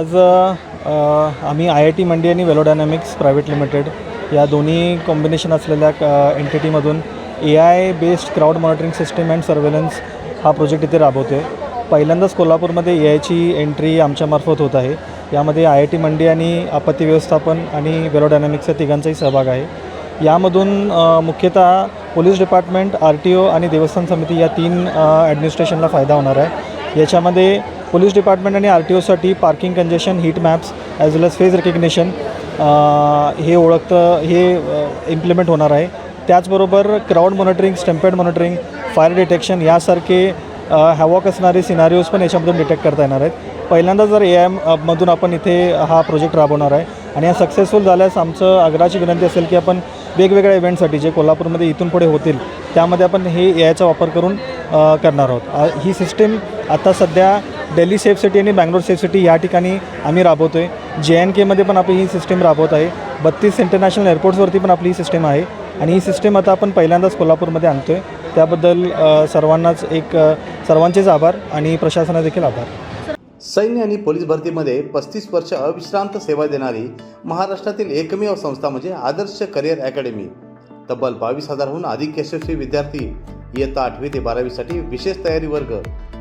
आज आम्ही I I T मंडी आणि वेलोडायनॅमिक्स प्रायव्हेट लिमिटेड या दोन्ही कॉम्बिनेशन असलेल्या एंटिटीमधून A I based crowd monitoring system and surveillance हा प्रोजेक्ट इथे राबवतो आहे पहिल्यांदाच कोल्हापूरमध्ये ए आयची एंट्री आमच्यामार्फत होत आहे. यामध्ये आय आय टी मंडी आणि आपत्ती व्यवस्थापन आणि वेलोडायनॅमिक्सचा तिघांचाही सहभाग आहे. यामधून मुख्यतः police department R T O आणि देवस्थान समिती या तीन ॲडमिनिस्ट्रेशनला फायदा होणार आहे. याच्यामध्ये पोलीस डिपार्टमेंट आणि R T ओसाठी parking congestion heat maps as well as face recognition हे ओळखतं हे इम्प्लिमेंट होणार आहे. त्याचबरोबर crowd monitoring stampede monitoring fire detection यासारखे हॅवॉक असणारे सिनारिओज पण याच्यामधून डिटेक्ट करता येणार आहेत. पहिल्यांदा जर ए आयमधून मधून आपण इथे हा प्रोजेक्ट राबवणार आहे आणि हा सक्सेसफुल झाल्यास आमचं आग्रहाची विनंती असेल की आपण वेगवेगळ्या इव्हेंटसाठी जे कोल्हापूरमध्ये इथून पुढे होतील त्यामध्ये आपण हे ए आयचा वापर करून करणार आहोत. ही सिस्टीम आता सध्या दिल्ली सेफ सिटी आणि बँगलोर सेफ सिटी या ठिकाणी आम्ही राबवतो आहे जे एन केमध्ये पण आपली ही सिस्टीम राबवत आहे. बत्तीस इंटरनॅशनल एअरपोर्ट्सवरती पण आपली ही सिस्टीम आहे. आणि ही सिस्टीम आता आपण पहिल्यांदाच कोल्हापूरमध्ये आणतो आहे त्याबद्दल सर्वांनाच एक सर्वांचेच आभार आणि प्रशासनाचे देखील आभार. सैन्य आणि पोलीस भरतीमध्ये पस्तीस वर्ष अविश्रांत सेवा देणारी महाराष्ट्रातील एकमेव संस्था म्हणजे आदर्श करिअर अकॅडमी. तब्बल बावीस हजारहून अधिक यशस्वी विद्यार्थी इयत्ता आठवी ते बारावीसाठी विशेष तयारी वर्ग